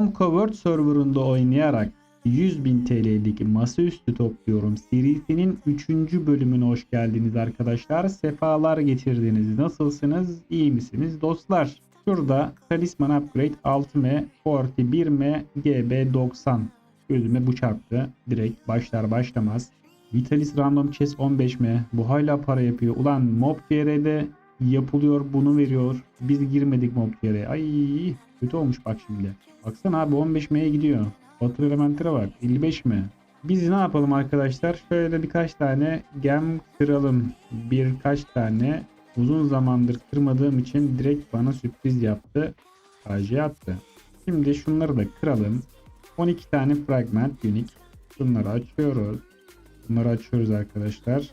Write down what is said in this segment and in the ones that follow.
Homecovered serverında oynayarak 100.000 TL'lik masaüstü topluyorum serisinin 3. bölümüne hoş geldiniz arkadaşlar. Sefalar getirdiniz. Nasılsınız? İyi misiniz dostlar? Şurada Talisman Upgrade 6M, Forti 1M, GB 90. Gözüme bu çarptı. Direkt başlar başlamaz. Vitalis Random Chess 15M. Bu hala para yapıyor. Ulan Mob GR'de yapılıyor bunu veriyor. Biz girmedik Mob GR'ye. Ay kötü olmuş bak şimdi. Baksana abi 15M'ye gidiyor. Batır elementlere bak. 55 mi? Biz ne yapalım arkadaşlar? Şöyle birkaç tane gem kıralım. Birkaç tane uzun zamandır kırmadığım için direkt bana sürpriz yaptı. KJ attı. Şimdi şunları da kıralım. 12 tane fragment unique. Bunları açıyoruz. Bunları açıyoruz arkadaşlar.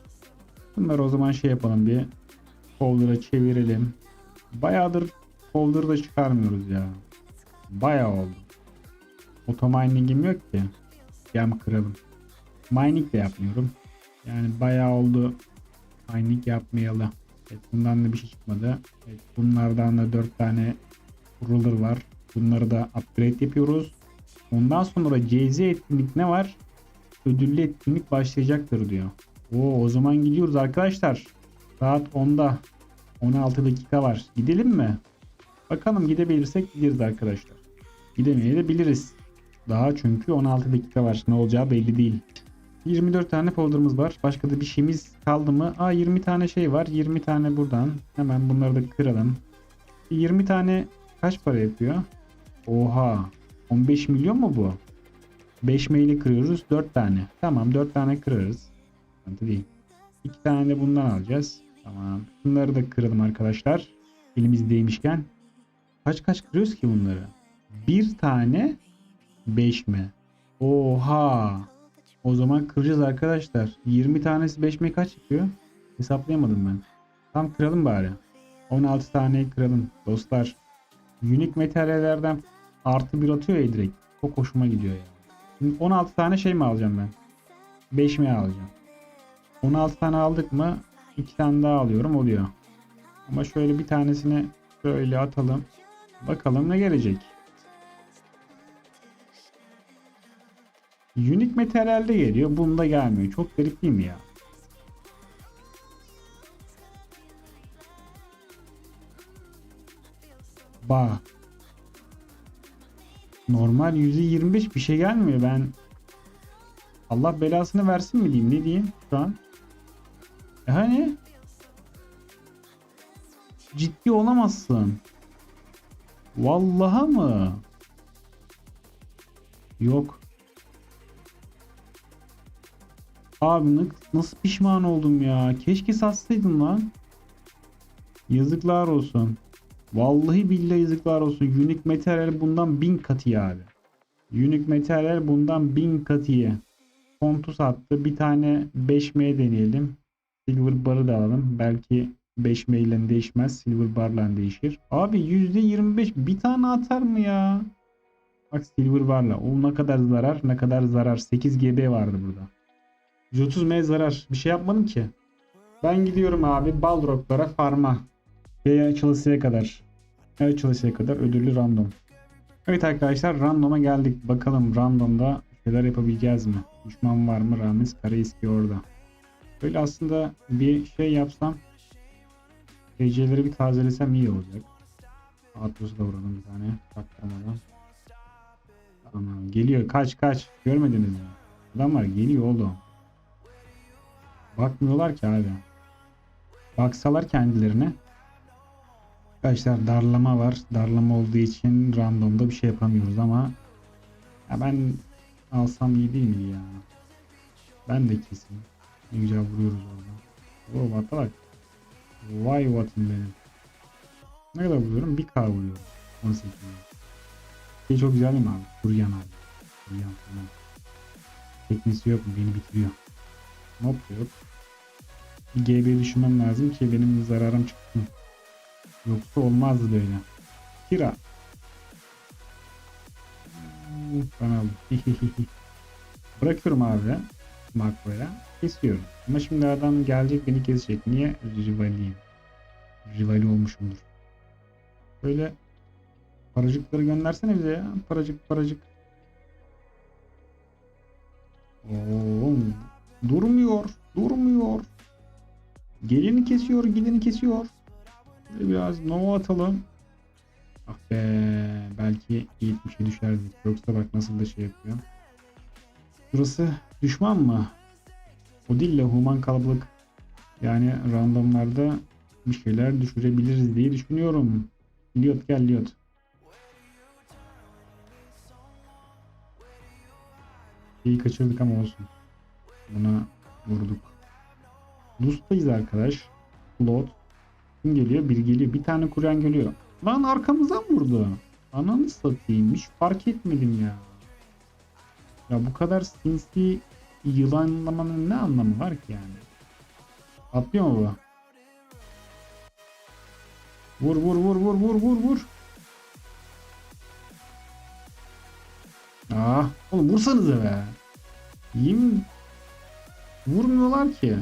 Bunları o zaman şey yapalım bir folder'a çevirelim. Bayağıdır folder'da çıkarmıyoruz ya. Bayağı oldu. Otomining'im yok ki. Gem kıralım. Mining de yapmıyorum. Yani bayağı oldu mining yapmayalı. Evet, bundan da bir şey çıkmadı. Evet, bunlardan da 4 tane ruler var. Bunları da upgrade yapıyoruz. Ondan sonra CZ etkinlik ne var? Ödüllü etkinlik başlayacaktır diyor. Oo, o zaman gidiyoruz arkadaşlar. Saat 10'da 16 dakika var. Gidelim mi? Bakalım gidebilirsek gideriz arkadaşlar. Gidemeyebiliriz. Daha çünkü 16 dakika var. Ne olacağı belli değil. 24 tane folder'ımız var. Başka da bir şeyimiz kaldı mı? Aa 20 tane şey var. 20 tane buradan. Hemen bunları da kıralım. 20 tane kaç para yapıyor? Oha. 15 milyon mu bu? 5 maili kırıyoruz. 4 tane. Tamam 4 tane kırarız. Değil. 2 tane de bundan alacağız. Tamam. Bunları da kıralım arkadaşlar. Elimizdeymişken. Kaç kaç kırıyoruz ki bunları? Bir tane 5 mi? Oha. O zaman kıracağız arkadaşlar. 20 tanesi 5 mi kaç yapıyor? Hesaplayamadım ben. Tam kıralım bari. 16 taneyi kıralım dostlar. Unique materyallerden artı bir atıyor ya direkt. Çok hoşuma gidiyor ya. Şimdi 16 tane şey mi alacağım ben? 5 mi alacağım? 16 tane aldık mı 2 tane daha alıyorum oluyor. Ama şöyle bir tanesini şöyle atalım. Bakalım ne gelecek. Unique materyalde geliyor. Bunda gelmiyor. Çok garip değil mi ya? Bak. Normal %25 bir şey gelmiyor. Ben Allah belasını versin mi diyeyim? Ne diyeyim şu an? E hani? Ciddi olamazsın. Vallaha mı? Yok. Abi na- nasıl pişman oldum ya. Keşke satsaydın lan. Yazıklar olsun. Vallahi billahi yazıklar olsun. Unique materyal bundan bin katı iyi abi. Unique materyal bundan bin katı iyi. Fontu sattı. Bir tane 5M deneyelim. Silver bar'ı da alalım. Belki 5M ile değişmez. Silver bar'la değişir. Abi %25 bir tane atar mı ya? Bak silver bar'la. O ne kadar zarar ne kadar zarar. 8 GB vardı burada. 130 M zarar. Bir şey yapmadım ki. Ben gidiyorum abi Balrog'lara farma. Ve açılısıya kadar. Ve açılısıya kadar ödüllü random. Evet arkadaşlar random'a geldik. Bakalım randomda şeyler yapabileceğiz mi? Düşman var mı? Ramiz Karayiski orada. Böyle aslında bir şey yapsam TC'leri bir tazelesem iyi olacak. Atros'u da vuralım bir tane. Taklamadan. Tamam. Geliyor. Kaç kaç. Görmediniz mi? Adamlar geliyor oğlum. Bakmıyorlar ki abi. Baksalar kendilerine. Arkadaşlar darlama var. Darlama olduğu için randomda bir şey yapamıyoruz ama ya ben alsam iyi değil mi ya? Ben de kesin. Ne güzel vuruyoruz orada. Oo vata bak. Vay vatım benim. Ne kadar vuruyorum? 1k vuruyorum. 18 milyon. Şey çok güzel değil mi abi? Kuryan abi. Kuryan tamam. Teknisi yok mu? Beni bitiriyor. Hop yok. Bir GB düşünmem lazım ki benim zararım çıksın. Yoksa olmazdı böyle. Kira. Ben aldım. Bırakıyorum abi makroya. Kesiyorum. Ama şimdi adam gelecek beni kesecek. Niye? Rivaliyim. Rivali olmuşumdur. Böyle paracıkları göndersene bize ya. Paracık paracık. Oo, durmuyor. Durmuyor. Gelini kesiyor. Gideni kesiyor. Şöyle Biraz nova atalım. Ah be. Belki iyi bir şey düşerdik. Yoksa bak nasıl da şey yapıyor. Burası düşman mı? O değil de human kalabalık. Yani randomlarda bir şeyler düşürebiliriz diye düşünüyorum. Liot gel Liot. İyi kaçırdık ama olsun. Buna vurduk. Lust'tayız arkadaş. Lot. Kim geliyor? Biri geliyor. Bir tane kuren geliyor. Lan arkamızdan vurdu. Ananı satayım. Hiç fark etmedim ya. Ya bu kadar sinsi yılanlamanın ne anlamı var ki yani? Atlıyor mu bu? Vur vur vur vur vur vur vur. Ah, oğlum vursanıza be. İyi mi? Vurmuyorlar ki.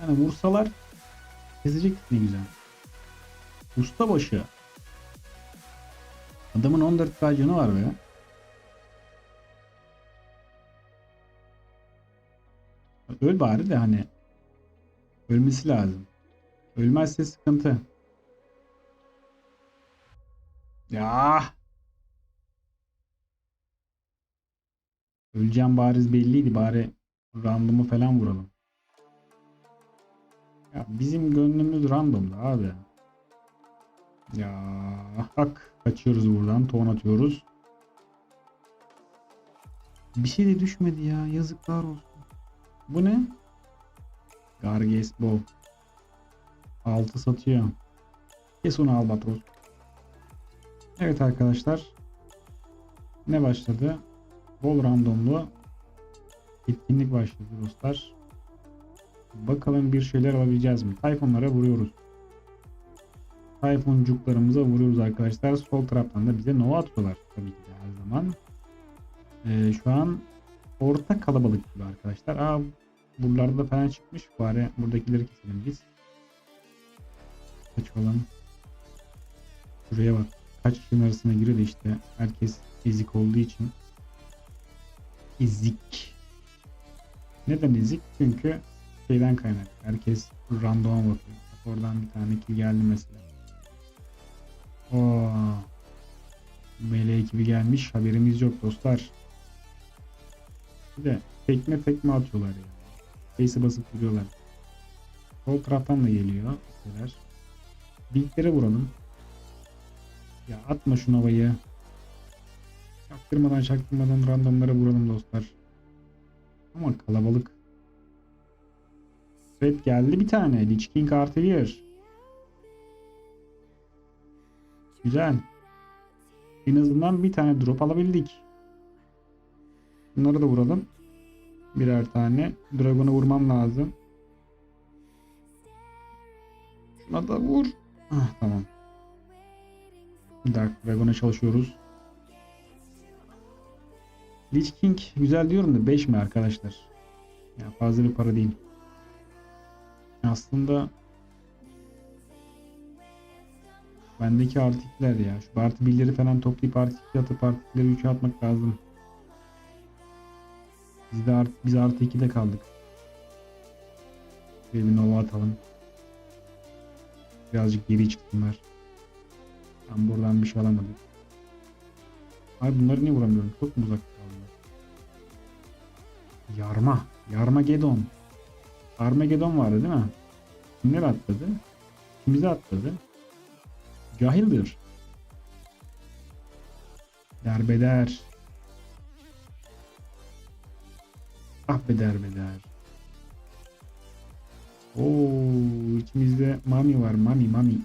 Yani vursalar kesecek ne güzel. Ustabaşı. Adamın 14 k var be. Öl bari de hani ölmesi lazım. Ölmezse sıkıntı. Ya. Öleceğim bariz belliydi. Bari randomu falan vuralım. Ya bizim gönlümüz randomda abi. Ya hak kaçıyoruz buradan. Ton atıyoruz. Bir şey de düşmedi ya. Yazıklar olsun. Bu ne? Garges Bow. 6 satıyor. Kes onu Albatros. Evet arkadaşlar. Ne başladı? Bol randomlu etkinlik başladı dostlar. Bakalım bir şeyler alabileceğiz mi? Tayfunlara vuruyoruz. Tayfuncuklarımıza vuruyoruz arkadaşlar. Sol taraftan da bize Nova atıyorlar tabii ki de her zaman. Ee, şu an orta kalabalık gibi arkadaşlar. Aa buralarda falan çıkmış. Bari buradakileri keselim biz. Kaçalım. Şuraya bak. Kaç kişinin arasına giriyor işte herkes ezik olduğu için. Ezik. Neden ezik? Çünkü şeyden kaynak. Herkes randoma bakıyor. Bak oradan bir tane kill geldi mesela. Oo. Mele ekibi gelmiş. Haberimiz yok dostlar. De tekme tekme atıyorlar ya. Face'e basıp vuruyorlar. Sol taraftan da geliyor. Şeyler. Bilklere vuralım. Ya atma şu novayı. Çaktırmadan çaktırmadan randomlara vuralım dostlar. Ama kalabalık. Red geldi bir tane. Lich King artı bir. Güzel. En azından bir tane drop alabildik. Bunları da vuralım. Birer tane. Dragon'a vurmam lazım. Şuna da vur. Ah, tamam. Dark Dragon'a çalışıyoruz. Lich King güzel diyorum da 5 mi arkadaşlar? Ya fazla bir para değil. Aslında bendeki artı ikiler ya. Şu artı birleri falan toplayıp artı iki atıp artı ikileri 3'e atmak lazım. Biz de art, biz artı 2'de kaldık. Şöyle bir nova atalım. Birazcık geri çıksınlar. Ben buradan bir şey alamadım. Ay bunları niye vuramıyorum? Çok mu uzak kaldılar? Yarma. Yarmagedon. Armageddon vardı değil mi? Kimler atladı? Kim bize atladı? Cahildir. Derbeder. Ah be derbeder. Oo, içimizde Mami var. Mami, Mami.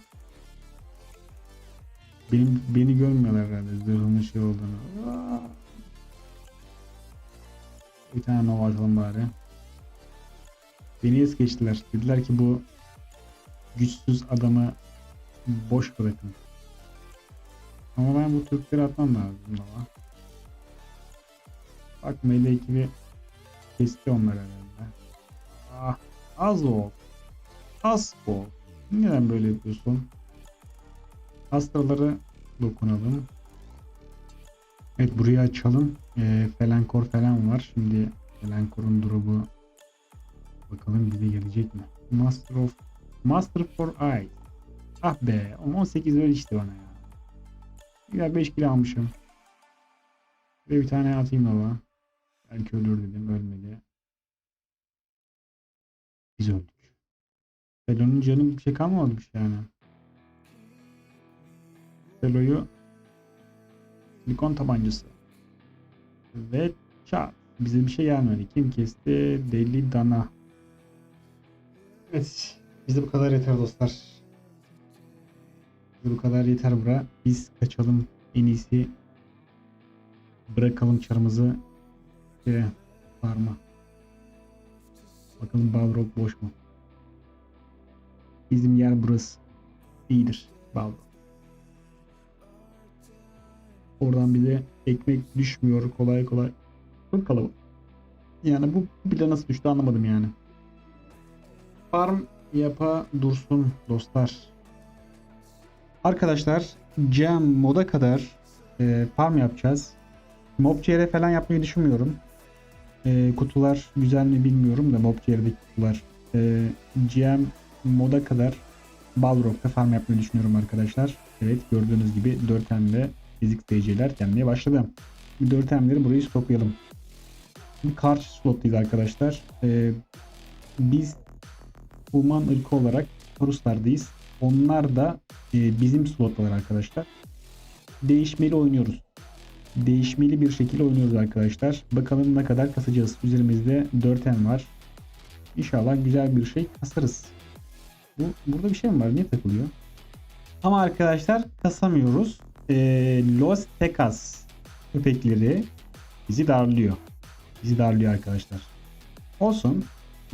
Benim, beni görmüyorlar herhalde zırhımın şey olduğunu. Bir tane nova atalım bari. Beni es geçtiler. Dediler ki bu güçsüz adamı boş bırakın. Ama ben bu Türkleri atmam lazım daha. Bak Mele ekibi kesti onları herhalde. Ah, az ol. Az ol. Neden böyle yapıyorsun? Hastaları dokunalım. Evet burayı açalım. Ee, Felankor falan var. Şimdi Felankor'un drop'u bakalım bize gelecek mi? Master of Master for Eyes. Ah be. ama 18 ver işte bana ya. Ya 5 kilo almışım. Ve bir tane atayım baba. Belki ölür dedim. Ölmedi. Biz öldük. Felo'nun canı bir şey kalmamış yani. Felo'yu silikon tabancası. Ve çat. Bize bir şey gelmedi. Kim kesti? Deli Dana. Evet. Bize bu kadar yeter dostlar. Bize bu kadar yeter bura. Biz kaçalım. En iyisi bırakalım çarımızı. Şeye, farma. Bakalım Balrog boş mu? Bizim yer burası. İyidir Balrog. Oradan bile ekmek düşmüyor kolay kolay. Çok kalabalık. Yani bu bile nasıl düştü anlamadım yani. Farm yapa dursun dostlar. Arkadaşlar Jam moda kadar e, farm yapacağız. Mob.jr falan yapmayı düşünmüyorum. E, kutular güzel mi bilmiyorum da Mob.jr'deki kutular. E, GM moda kadar Balrog'da farm yapmayı düşünüyorum arkadaşlar. Evet gördüğünüz gibi 4M'de fizik DC'ler gelmeye başladı. 4M'leri burayı stoklayalım. Bir karşı slottayız arkadaşlar. E, biz Human ırkı olarak Ruslardayız. Onlar da e, bizim slotlar arkadaşlar. Değişmeli oynuyoruz. Değişmeli bir şekilde oynuyoruz arkadaşlar. Bakalım ne kadar kasacağız. Üzerimizde 4M var. İnşallah güzel bir şey kasarız. Bu, burada bir şey mi var? Niye takılıyor? Ama arkadaşlar kasamıyoruz. E, Los Tecas köpekleri bizi darlıyor. Bizi darlıyor arkadaşlar. Olsun.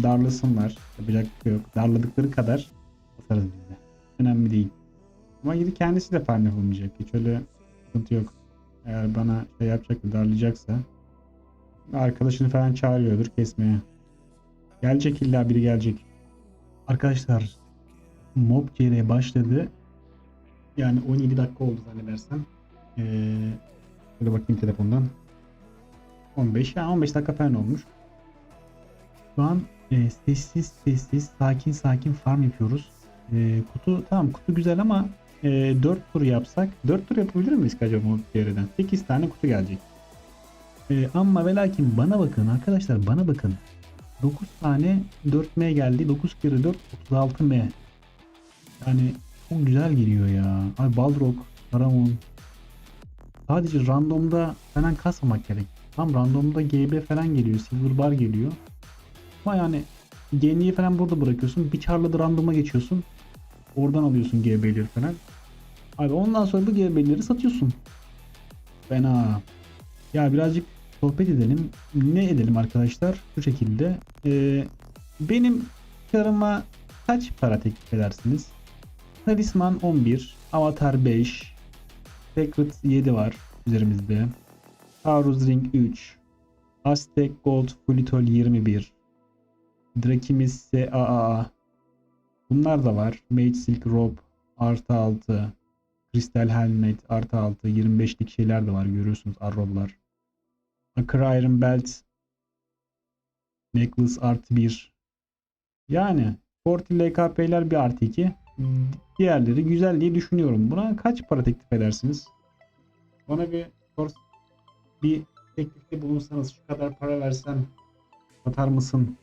Darlasınlar. Yapacak şey yok. Darladıkları kadar basarız biz de. Önemli değil. Ama gidip kendisi de farm yapamayacak. Hiç öyle sıkıntı yok. Eğer bana şey yapacak da darlayacaksa arkadaşını falan çağırıyordur kesmeye. Gelecek illa biri gelecek. Arkadaşlar Mob CR başladı. Yani 17 dakika oldu zannedersem. Ee, şöyle bakayım telefondan. 15 yani 15 dakika falan olmuş. Şu an e, sessiz sessiz sakin sakin farm yapıyoruz. E, kutu tamam kutu güzel ama e, 4 tur yapsak 4 tur yapabilir miyiz acaba bu yerden? 8 tane kutu gelecek. E, ama ve lakin bana bakın arkadaşlar bana bakın. 9 tane 4M geldi. 9 kere 4 36M. Yani çok güzel geliyor ya. Ay Balrog, Paramon. Sadece randomda falan kasmamak gerek. Tam randomda GB falan geliyor. Silver bar geliyor. Ama yani genliği falan burada bırakıyorsun. Bir çarla da randoma geçiyorsun. Oradan alıyorsun GB'leri falan. Abi ondan sonra bu GB'leri satıyorsun. Fena. Ya birazcık sohbet edelim. Ne edelim arkadaşlar? Şu şekilde. Ee, benim karıma kaç para teklif edersiniz? Talisman 11, Avatar 5, Sacred 7 var üzerimizde. Taurus Ring 3, Aztec Gold Fulitol 21, Drakimiz SAA. Bunlar da var. Mage Silk Robe artı 6. Crystal Helmet artı 6. 25'lik şeyler de var. Görüyorsunuz arroblar. Akra Iron Belt Necklace artı 1. Yani Forti LKP'ler bir artı 2. Diğerleri güzel diye düşünüyorum. Buna kaç para teklif edersiniz? Bana bir bir teklifte bulunsanız şu kadar para versem satar mısın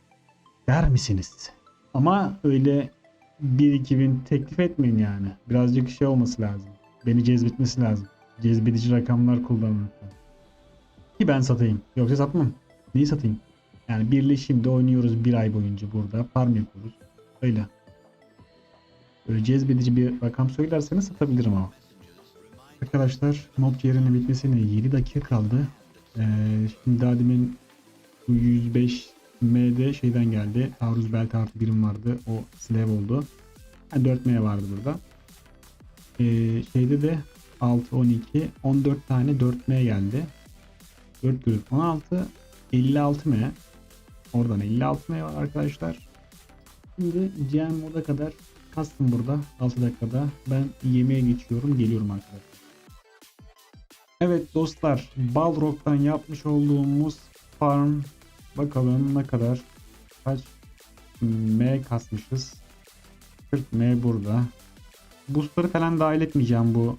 der misiniz? Ama öyle 1-2 bin teklif etmeyin yani. Birazcık şey olması lazım. Beni cezbetmesi lazım. Cezbedici rakamlar kullanın. Ki ben satayım. Yoksa satmam. Neyi satayım? Yani birleşimde oynuyoruz bir ay boyunca burada. Farm yapıyoruz. Öyle. Böyle cezbedici bir rakam söylerseniz satabilirim ama. Arkadaşlar mob yerinin bitmesine 7 dakika kaldı. Ee, şimdi daha demin bu 105 M'de şeyden geldi. Taarruz belt artı birim vardı. O slave oldu. Ha, 4M vardı burada. Ee, şeyde de 6, 12, 14 tane 4M geldi. 4 grup 16, 56 M. Oradan 56 M var arkadaşlar. Şimdi GM moda kadar kastım burada 6 dakikada. Ben yemeğe geçiyorum. Geliyorum arkadaşlar. Evet dostlar. Balrog'dan yapmış olduğumuz farm bakalım ne kadar kaç M kasmışız. 40 M burada. Boostları falan dahil etmeyeceğim bu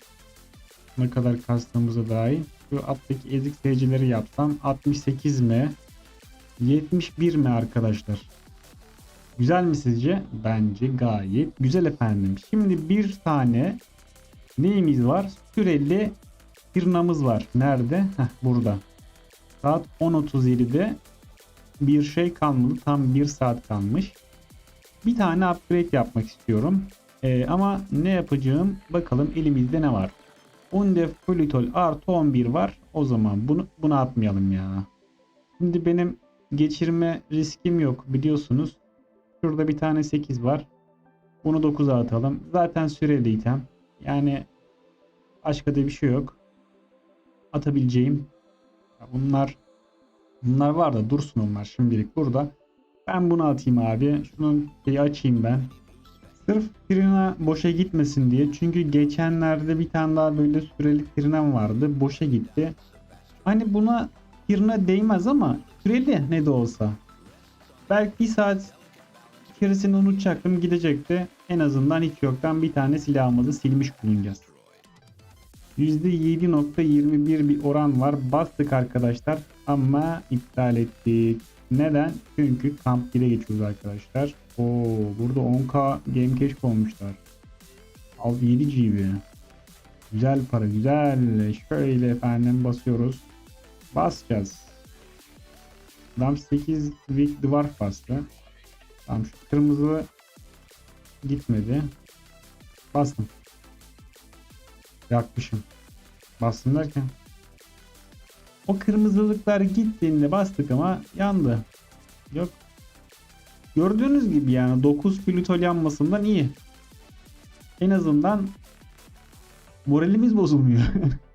ne kadar kastığımıza dahil. Şu alttaki ezik seyircileri yapsam 68 M 71 mi arkadaşlar? Güzel mi sizce? Bence gayet güzel efendim. Şimdi bir tane neyimiz var? Süreli firnamız var. Nerede? Heh, burada. Saat 10.37'de bir şey kalmadı. Tam bir saat kalmış. Bir tane upgrade yapmak istiyorum. Ee, ama ne yapacağım? Bakalım elimizde ne var? Undef Politol artı 11 var. O zaman bunu bunu atmayalım ya. Şimdi benim geçirme riskim yok biliyorsunuz. Şurada bir tane 8 var. Bunu 9'a atalım. Zaten süreli item. Yani başka da bir şey yok. Atabileceğim. Bunlar bunlar var da dursun onlar şimdilik burada. Ben bunu atayım abi. Şunun şeyi açayım ben. Sırf Trina boşa gitmesin diye. Çünkü geçenlerde bir tane daha böyle süreli Trina'm vardı. Boşa gitti. Hani buna Trina değmez ama süreli ne de olsa. Belki bir saat içerisinde unutacaktım gidecekti. En azından hiç yoktan bir tane silahımızı silmiş bulunacağız. %7.21 bir oran var. Bastık arkadaşlar ama iptal ettik. Neden? Çünkü kamp 1'e geçiyoruz arkadaşlar. Oo, burada 10k game cache koymuşlar. Al 7 GB. Güzel para güzel. Şöyle efendim basıyoruz. Basacağız. Adam 8 week dwarf bastı. Tamam şu kırmızı gitmedi. Bastım. Yakmışım. Bastım derken. O kırmızılıklar gittiğinde bastık ama yandı. Yok. Gördüğünüz gibi yani 9 plütol yanmasından iyi. En azından moralimiz bozulmuyor.